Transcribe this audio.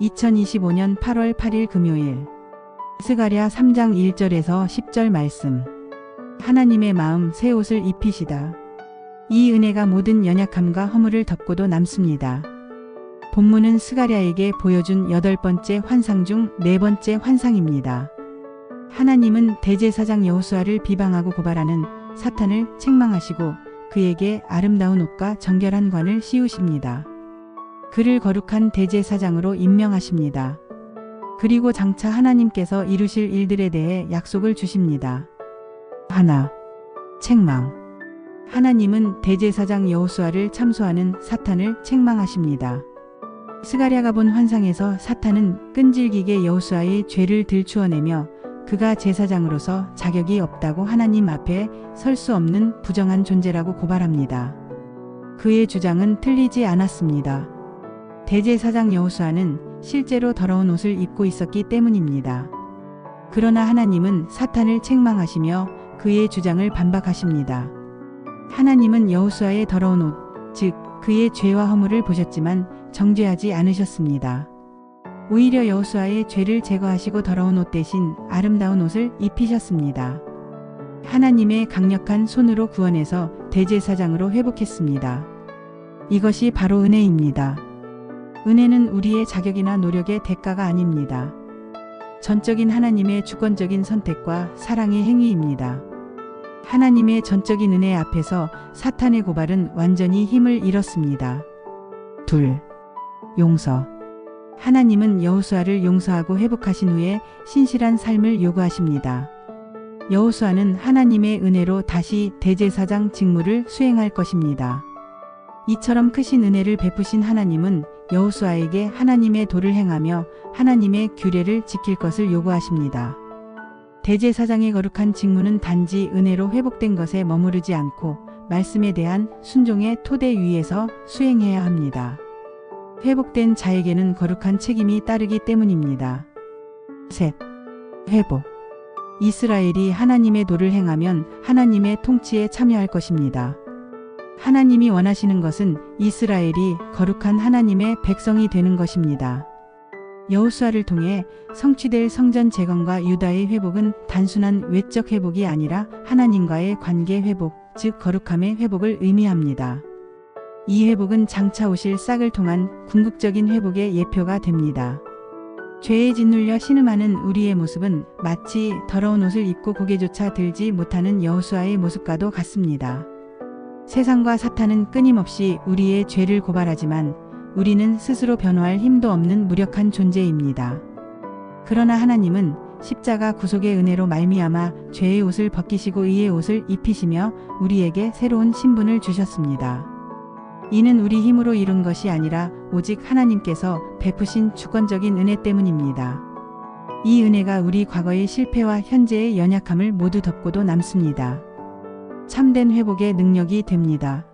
2025년 8월 8일 금요일 스가랴 3장 1절에서 10절 말씀 하나님의 마음 새 옷을 입히시다. 이 은혜가 모든 연약함과 허물을 덮고도 남습니다. 본문은 스가랴에게 보여준 여덟 번째 환상 중 네 번째 환상입니다. 하나님은 대제사장 여호수아를 비방하고 고발하는 사탄을 책망하시고 그에게 아름다운 옷과 정결한 관을 씌우십니다. 그를 거룩한 대제사장으로 임명하십니다. 그리고 장차 하나님께서 이루실 일들에 대해 약속을 주십니다. 하나, 책망. 하나님은 대제사장 여호수아를 참소하는 사탄을 책망하십니다. 스가랴가 본 환상에서 사탄은 끈질기게 여호수아의 죄를 들추어내며 그가 제사장으로서 자격이 없다고 하나님 앞에 설 수 없는 부정한 존재라고 고발합니다. 그의 주장은 틀리지 않았습니다. 대제사장 여호수아는 실제로 더러운 옷을 입고 있었기 때문입니다. 그러나 하나님은 사탄을 책망하시며 그의 주장을 반박하십니다. 하나님은 여호수아의 더러운 옷, 즉 그의 죄와 허물을 보셨지만 정죄하지 않으셨습니다. 오히려 여호수아의 죄를 제거하시고 더러운 옷 대신 아름다운 옷을 입히셨습니다. 하나님의 강력한 손으로 구원해서 대제사장으로 회복했습니다. 이것이 바로 은혜입니다. 은혜는 우리의 자격이나 노력의 대가가 아닙니다. 전적인 하나님의 주권적인 선택과 사랑의 행위입니다. 하나님의 전적인 은혜 앞에서 사탄의 고발은 완전히 힘을 잃었습니다. 둘. 용서. 하나님은 여호수아를 용서하고 회복하신 후에 신실한 삶을 요구하십니다. 여호수아는 하나님의 은혜로 다시 대제사장 직무를 수행할 것입니다. 이처럼 크신 은혜를 베푸신 하나님은 여호수아에게 하나님의 도를 행하며 하나님의 규례를 지킬 것을 요구하십니다. 대제사장의 거룩한 직무는 단지 은혜로 회복된 것에 머무르지 않고 말씀에 대한 순종의 토대 위에서 수행해야 합니다. 회복된 자에게는 거룩한 책임이 따르기 때문입니다. 셋. 회복. 이스라엘이 하나님의 도를 행하면 하나님의 통치에 참여할 것입니다. 하나님이 원하시는 것은 이스라엘이 거룩한 하나님의 백성이 되는 것입니다. 여호수아를 통해 성취될 성전 재건과 유다의 회복은 단순한 외적 회복이 아니라 하나님과의 관계 회복, 즉 거룩함의 회복을 의미합니다. 이 회복은 장차 오실 싹을 통한 궁극적인 회복의 예표가 됩니다. 죄에 짓눌려 신음하는 우리의 모습은 마치 더러운 옷을 입고 고개조차 들지 못하는 여호수아의 모습과도 같습니다. 세상과 사탄은 끊임없이 우리의 죄를 고발하지만 우리는 스스로 변화할 힘도 없는 무력한 존재입니다. 그러나 하나님은 십자가 구속의 은혜로 말미암아 죄의 옷을 벗기시고 의의 옷을 입히시며 우리에게 새로운 신분을 주셨습니다. 이는 우리 힘으로 이룬 것이 아니라 오직 하나님께서 베푸신 주권적인 은혜 때문입니다. 이 은혜가 우리 과거의 실패와 현재의 연약함을 모두 덮고도 남습니다. 참된 회복의 능력이 됩니다.